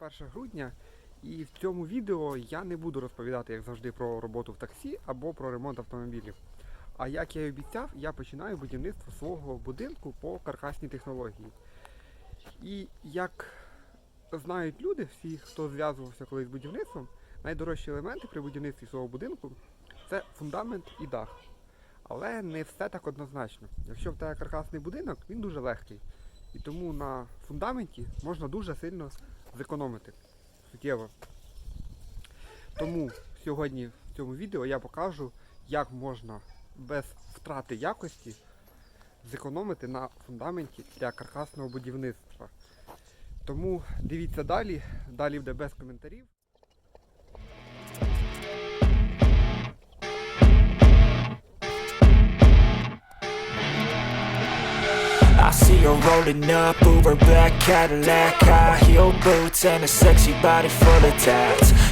1 грудня, і в цьому відео я не буду розповідати, як завжди, про роботу в таксі або про ремонт автомобілів. А як я і обіцяв, я починаю будівництво свого будинку по каркасній технології. І як знають люди, всі, хто зв'язувався колись з будівництвом, найдорожчі елементи при будівництві свого будинку це фундамент і дах. Але не все так однозначно. Якщо в тебе каркасний будинок, він дуже легкий. І тому на фундаменті можна дуже сильно зекономити суттєво. Тому сьогодні в цьому відео я покажу, як можна без втрати якості зекономити на фундаменті для каркасного будівництва. Тому дивіться далі, далі буде без коментарів. See her rolling up, Uber black Cadillac High heel boots and a sexy body full of tats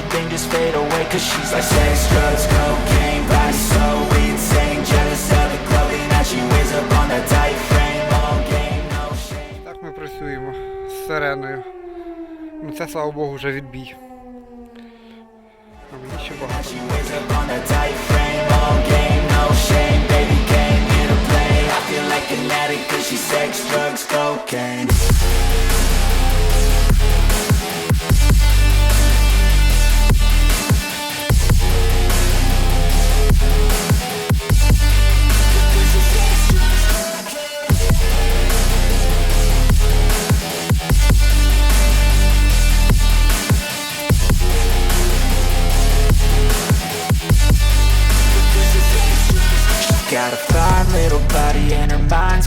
everything just fade away Cause she's like sex, drugs, cocaine Body so insane Jealous of the clothing that she wears up on that tight frame All game, no shame Так ми працюємо з сиреною. Ну це слава Богу вже відбій. А мені ще багато. She wears up on that tight frame All game, no shame Baby came here to play I feel like an addict Cause she's sex, drugs, cocaine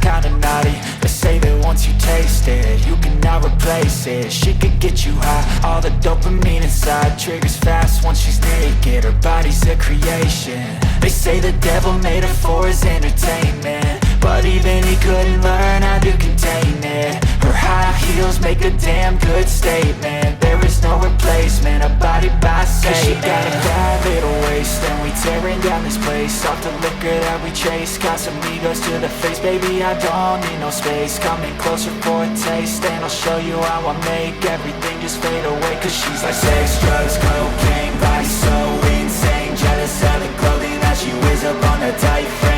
kinda naughty. They say that once you taste it, you cannot replace it. She could get you high, all the dopamine inside Triggers fast once she's naked, her body's a creation. They say the devil made her for his entertainment. But even he couldn't learn how to contain it. Her high heels make a damn good statement. There is no replacement, a body by Satan she got a bad little waist And we tearing down this place Off the that we chase. Casamigos to the face. Baby, I don't need no space. Coming closer for a taste And I'll show you how I make everything just fade away. Cause she's like sex, drugs, cocaine Body so insane. Jealous of the clothing that she wears up on a tight frame